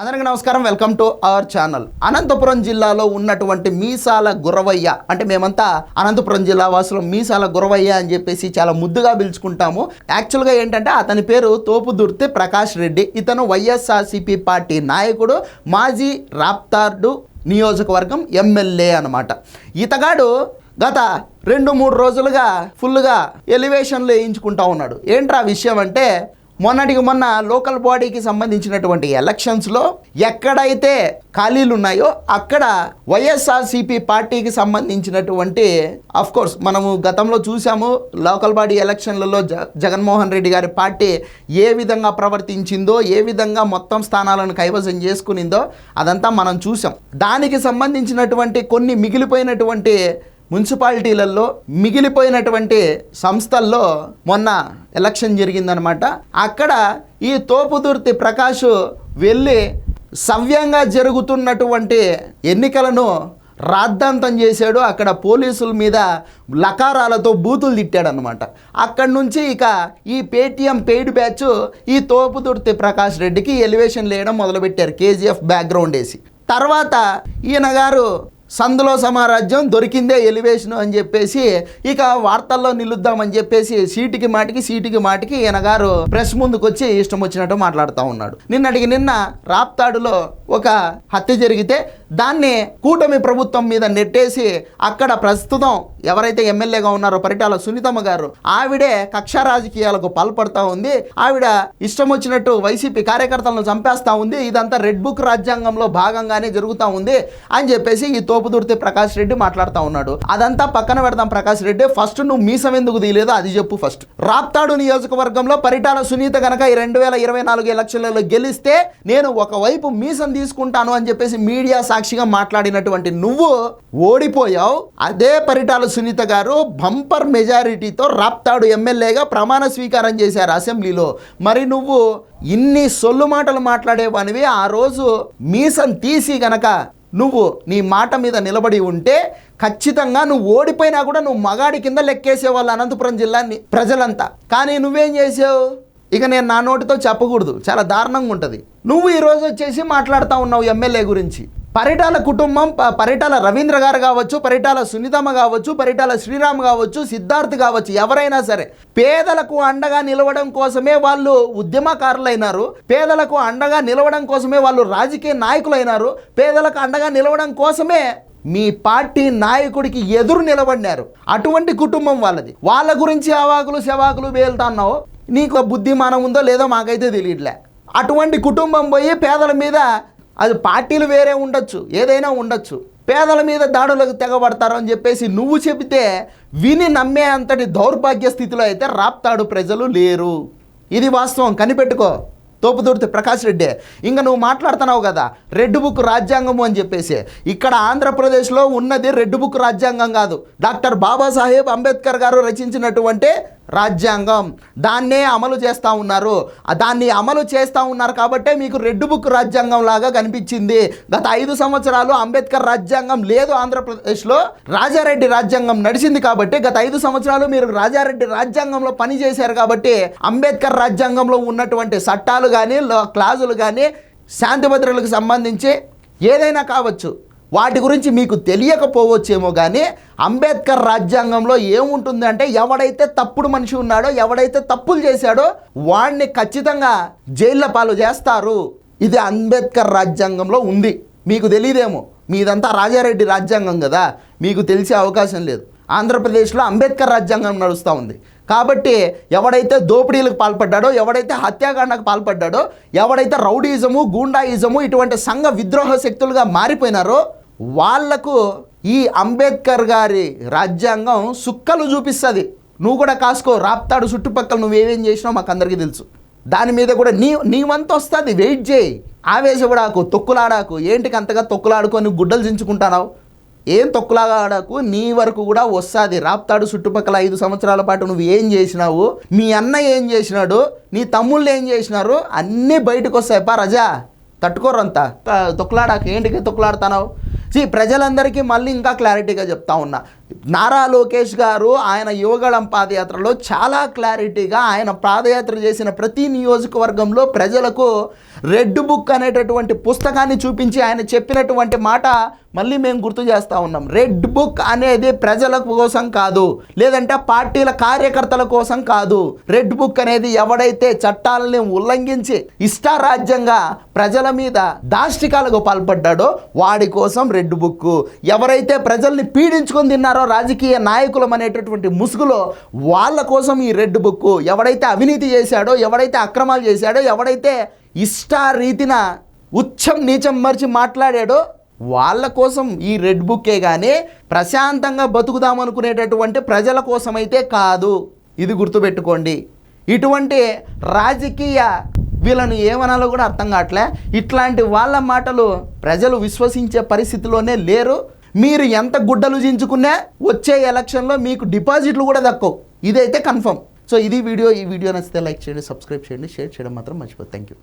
అందరికీ నమస్కారం. Welcome to our channel. Anantapuram జిల్లాలో ఉన్నటువంటి మీసాల గురవయ్య అంటే మేమంతా అనంతపురం జిల్లా వాసులు మీసాల గురవయ్య అని చెప్పేసి చాలా ముద్దుగా పిలుచుకుంటాము. యాక్చువల్గా ఏంటంటే అతని పేరు తోపుదుర్తి ప్రకాష్ రెడ్డి. ఇతను వైఎస్ఆర్సిపి పార్టీ నాయకుడు మాజీ రాప్తార్డు నియోజకవర్గం ఎమ్మెల్యే అనమాట ఇతగాడు గత రెండు మూడు రోజులుగా ఫుల్గా ఎలివేషన్లు వేయించుకుంటా ఉన్నాడు. ఏంట్రా విషయం అంటే మొన్నటికి మొన్న లోకల్ బాడీకి సంబంధించినటువంటి ఎలక్షన్స్లో ఎక్కడైతే ఖాళీలు ఉన్నాయో అక్కడ వైఎస్ఆర్సీపీ పార్టీకి సంబంధించినటువంటి అఫ్ కోర్స్ మనము గతంలో చూసాము లోకల్ బాడీ ఎలక్షన్లలో జ జగన్మోహన్ రెడ్డి గారి పార్టీ ఏ విధంగా ప్రవర్తించిందో ఏ విధంగా మొత్తం స్థానాలను కైవసం చేసుకునిందో అదంతా మనం చూసాం దానికి సంబంధించినటువంటి కొన్ని మిగిలిపోయినటువంటి మున్సిపాలిటీలలో మిగిలిపోయినటువంటి సంస్థల్లో మొన్న ఎలక్షన్ జరిగిందనమాట. అక్కడ ఈ తోపుదుర్తి ప్రకాష్ వెళ్ళి సవ్యంగా జరుగుతున్నటువంటి ఎన్నికలను రాద్ధాంతం చేశాడు. అక్కడ పోలీసుల మీద లకారాలతో బూతులు తిట్టాడనమాట. అక్కడి నుంచి ఇక ఈ పేటిఎం పెయిడ్ బ్యాచ్ ఈ తోపుదుర్తి ప్రకాష్ రెడ్డికి ఎలివేషన్ లేయడం మొదలుపెట్టారు. కేజీఎఫ్ బ్యాక్గ్రౌండ్ వేసి. తర్వాత ఈయన గారు సందులో సమారాజ్యం దొరికిందే ఎలివేషన్ అని చెప్పేసి ఇక వార్తల్లో నిలుద్దామని చెప్పేసి సీటుకి మాటికి సీటుకి మాటికి ఈయన గారు ప్రెస్ ముందుకు వచ్చి ఇష్టం వచ్చినట్టు మాట్లాడుతూ ఉన్నాడు. నిన్నటికి నిన్న రాప్తాడులో ఒక హత్య జరిగితే దాన్ని కూటమి ప్రభుత్వం మీద నెట్టేసి అక్కడ ప్రస్తుతం ఎవరైతే ఎమ్మెల్యేగా ఉన్నారో పరిటాల సునీతమ్మ గారు ఆవిడే కక్ష రాజకీయాలకు పాల్పడతా ఉంది. ఆవిడ ఇష్టం వచ్చినట్టు వైసీపీ కార్యకర్తలను చంపేస్తా ఉంది. ఇదంతా రెడ్ బుక్ రాజ్యాంగంలో భాగంగానే జరుగుతూ ఉంది అని చెప్పేసి ఈ తోపుదుర్తి ప్రకాష్ రెడ్డి మాట్లాడుతూ ఉన్నాడు. అదంతా పక్కన పెడదాం ప్రకాష్ రెడ్డి. ఫస్ట్ నువ్వు మీసం ఎందుకు తీయలేదో అది చెప్పు ఫస్ట్. రాప్తాడు నియోజకవర్గంలో పరిటాల సునీత గనక ఈ రెండు వేల ఇరవై నాలుగు ఎలక్షన్లలో గెలిస్తే నేను ఒకవైపు మీసం తీసుకుంటాను అని చెప్పేసి మీడియా సాక్షిగా మాట్లాడినటువంటి నువ్వు ఓడిపోయావు. అదే పరిటాల సునీత గారు బంపర్ మెజారిటీతో రాప్తాడు ఎమ్మెల్యేగా ప్రమాణ స్వీకారం చేశారు అసెంబ్లీలో. మరి నువ్వు ఇన్ని సొల్లు మాటలు మాట్లాడేవానివి ఆ రోజు మీసం తీసి గనక నువ్వు నీ మాట మీద నిలబడి ఉంటే ఖచ్చితంగా నువ్వు ఓడిపోయినా కూడా నువ్వు మగాడి కింద లెక్కేసేవాళ్ళు అనంతపురం జిల్లాని ప్రజలంతా. కానీ నువ్వేం చేసావు? ఇక నేను నా నోటితో చెప్పకూడదు. చాలా దారుణంగా ఉంటుంది. నువ్వు ఈరోజు వచ్చేసి మాట్లాడుతూ ఉన్నావు ఎమ్మెల్యే గురించి. పరిటాల కుటుంబం పరిటాల రవీంద్ర గారు కావచ్చు పరిటాల సునీతమ్మ కావచ్చు పరిటాల శ్రీరామ్ కావచ్చు సిద్ధార్థ్ కావచ్చు ఎవరైనా సరే పేదలకు అండగా నిలవడం కోసమే వాళ్ళు ఉద్యమకారులైనారు. పేదలకు అండగా నిలవడం కోసమే వాళ్ళు రాజకీయ నాయకులైనారు. పేదలకు అండగా నిలవడం కోసమే మీ పార్టీ నాయకుడికి ఎదురు నిలబడినారు. అటువంటి కుటుంబం వాళ్ళది. వాళ్ళ గురించి అవాకులు శవాకులు వేలుతున్నావు నీకు బుద్ధిమానం ఉందో లేదో మాకైతే తెలియట్లే. అటువంటి కుటుంబం పోయి పేదల మీద అది పార్టీలు వేరే ఉండొచ్చు ఏదైనా ఉండొచ్చు. పేదల మీద దాడులకు తెగబడతారు అని చెప్పేసి నువ్వు చెబితే విని నమ్మే అంతటి దౌర్భాగ్య స్థితిలో అయితే రాప్తాడు ప్రజలు లేరు. ఇది వాస్తవం. కనిపెట్టుకో. తోపుదూర్తి ప్రకాష్ రెడ్డి. ఇంకా నువ్వు మాట్లాడుతున్నావు కదా రెడ్ బుక్ రాజ్యాంగము అని చెప్పేసి. ఇక్కడ ఆంధ్రప్రదేశ్లో ఉన్నది రెడ్ బుక్ రాజ్యాంగం కాదు. డాక్టర్ బాబాసాహెబ్ అంబేద్కర్ గారు రచించినటువంటి రాజ్యాంగం. దాన్నే అమలు చేస్తూ ఉన్నారు. దాన్ని అమలు చేస్తూ ఉన్నారు కాబట్టే మీకు రెడ్ బుక్ రాజ్యాంగం లాగా కనిపించింది. గత ఐదు సంవత్సరాలు అంబేద్కర్ రాజ్యాంగం లేదు ఆంధ్రప్రదేశ్లో. రాజారెడ్డి రాజ్యాంగం నడిచింది కాబట్టి గత ఐదు సంవత్సరాలు మీరు రాజారెడ్డి రాజ్యాంగంలో పని చేశారు కాబట్టి అంబేద్కర్ రాజ్యాంగంలో ఉన్నటువంటి చట్టాలు కానీ క్లాజులు కానీ శాంతి భద్రతలకు సంబంధించి ఏదైనా కావచ్చు. వాటి గురించి మీకు తెలియకపోవచ్చేమో కానీ అంబేద్కర్ రాజ్యాంగంలో ఏముంటుంది అంటే ఎవడైతే తప్పుడు మనిషి ఉన్నాడో ఎవడైతే తప్పులు చేశాడో వాడిని ఖచ్చితంగా జైళ్ళ పాలు చేస్తారు. ఇది అంబేద్కర్ రాజ్యాంగంలో ఉంది. మీకు తెలియదేమో మీదంతా రాజారెడ్డి రాజ్యాంగం కదా. మీకు తెలిసే అవకాశం లేదు. ఆంధ్రప్రదేశ్లో అంబేద్కర్ రాజ్యాంగం నడుస్తూ ఉంది. కాబట్టి ఎవడైతే దోపిడీలకు పాల్పడ్డాడో ఎవడైతే హత్యాకాండకు పాల్పడ్డాడో ఎవడైతే రౌడీజము గూండాయిజము ఇటువంటి సంఘ విద్రోహ శక్తులుగా మారిపోయినారో వాళ్ళకు ఈ అంబేద్కర్ గారి రాజ్యాంగం సుక్కలు చూపిస్తుంది. నువ్వు కూడా కాసుకో రాప్తాడు చుట్టుపక్కల నువ్వేమేం చేసినావు మాకు అందరికీ తెలుసు. దాని మీద కూడా నీ నీ వంతు వస్తుంది వెయిట్ చేయి. ఆవేశపడాకు తొక్కులాడాకు. ఏంటికి అంతగా తొక్కులాడుకొని గుడ్డలు దించుకుంటున్నావు ఏం తొక్కులాడాకు? నీ వరకు కూడా వస్తుంది. రాప్తాడు చుట్టుపక్కల ఐదు సంవత్సరాల పాటు నువ్వు ఏం చేసినావు? మీ అన్న ఏం చేసినాడు? నీ తమ్ముళ్ళు ఏం చేసినారు? అన్నీ బయటకు వస్తాయి పా రజా తట్టుకోరంతా తొక్కులాడాక. ఏంటికి తొక్కులాడుతున్నావు? జీ ప్రజలందరికీ మళ్ళీ ఇంకా క్లారిటీగా చెప్తా ఉన్నా. నారా లోకేష్ గారు ఆయన యువగళం పాదయాత్రలో చాలా క్లారిటీగా ఆయన పాదయాత్ర చేసిన ప్రతి నియోజకవర్గంలో ప్రజలకు రెడ్ బుక్ అనేటటువంటి పుస్తకాన్ని చూపించి ఆయన చెప్పినటువంటి మాట మళ్ళీ మేము గుర్తు చేస్తూ ఉన్నాం. రెడ్ బుక్ అనేది ప్రజల కోసం కాదు లేదంటే పార్టీల కార్యకర్తల కోసం కాదు. రెడ్ బుక్ అనేది ఎవడైతే చట్టాలని ఉల్లంఘించి ఇష్టారాజ్యంగా ప్రజల మీద దాష్టికాలకు పాల్పడ్డాడో వాడి కోసం రెడ్ బుక్. ఎవరైతే ప్రజల్ని పీడించుకొని తిన్నారో రాజకీయ నాయకులం అనేటటువంటి ముసుగులో వాళ్ళ కోసం ఈ రెడ్ బుక్. ఎవడైతే అవినీతి చేశాడో ఎవడైతే అక్రమాలు చేశాడో ఎవడైతే ఇష్టారీతిన ఉచ్చం నీచం మరిచి మాట్లాడాడో వాళ్ళ కోసం ఈ రెడ్ బుక్కే కానీ ప్రశాంతంగా బతుకుదామనుకునేటటువంటి ప్రజల కోసమైతే కాదు. ఇది గుర్తుపెట్టుకోండి. ఇటువంటి రాజకీయ వీళ్ళను ఏమనాలో కూడా అర్థం కావట్లే. ఇట్లాంటి వాళ్ళ మాటలు ప్రజలు విశ్వసించే పరిస్థితిలోనే లేరు. మీరు ఎంత గుడ్డలు జించుకున్నా వచ్చే ఎలక్షన్లో మీకు డిపాజిట్లు కూడా దక్కవు. ఇదైతే కన్ఫర్మ్. సో ఇది వీడియో. ఈ వీడియో నచ్చితే లైక్ చేయండి సబ్స్క్రైబ్ చేయండి షేర్ చేయడం మాత్రం మర్చిపోతుంది థ్యాంక్ యూ